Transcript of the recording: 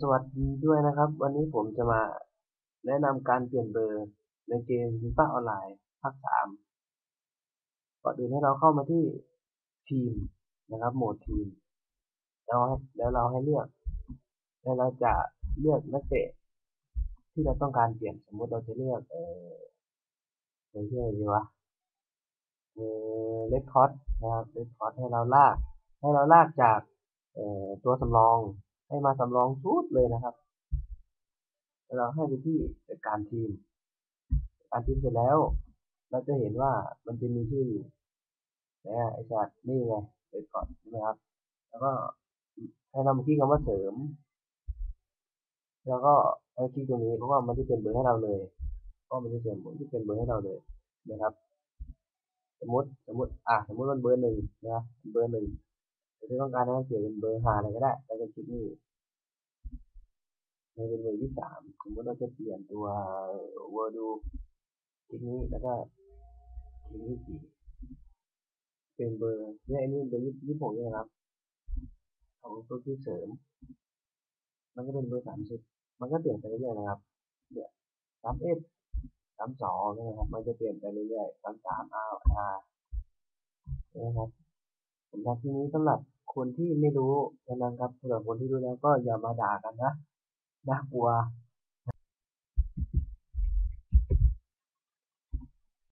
สวัสดีด้วยนะครับ วันนี้ผมจะมาแนะนำการเปลี่ยนเบอร์ในเกม FIFA ออนไลน์ภาคสามก่อนอื่นให้เราเข้ามาที่ทีมนะครับ โหมดทีม แล้วแล้วเราให้เลือก แล้วเราจะเลือกนักเตะที่เราต้องการเปลี่ยนสมมติเราจะเลือก เออเลือกอะไรดีวะเออเลดคอร์นะครับเลดคอร์ให้เราลาก ให้เราลากจากเอ่อตัวสำรอง ให้มาสำรองชุดเลยนะครับ เราให้ไปที่จัดการทีมการทีมเสร็จแล้ว เราจะเห็นว่ามันจะมีชื่ออยู่นะไอ้จัดนี่ไงเลดคอร์ใช่ไหมครับ แล้วก็ให้เรามาคลิกคำว่าเสริม แล้วก็ให้คลิกตรงนี้เพราะว่ามันจะเป็นเบอร์ให้เราเลยเพราะมันจะเสริมที่เป็นเบอร์ให้เราเลยนะครับ สมมติสมมติอะสมมติมันเบอร์หนึ่งนะเบอร์หนึ่ง เราต้องการให้มันเปลี่ยนเป็นเบอร์หาอะไรก็ได้เราจะคลิกนี่ให้เป็นเบอร์ที่สามสมมติเราจะเปลี่ยนตัวเวอร์ดูคลิกนี้แล้วก็คลิกที่สี่เป็นเบอร์เนี่ยอันนี้เบอร์ยี่สิบหกเนี่ยนะครับของตัวที่เสริม มันก็เป็นเบอร์สามสิบมันก็เปลี่ยนไปเรื่อยๆนะครับเนี่ยสามเอฟสามสองนะครับ มันจะเปลี่ยนไปเรื่อยๆสามสามอาร์อาร์นะครับสำหรับที่นี้สำหรับ คนที่ไม่รู้นะครับสำหรับคนที่รู้แล้วก็อย่ามาด่ากันนะน่ากลัว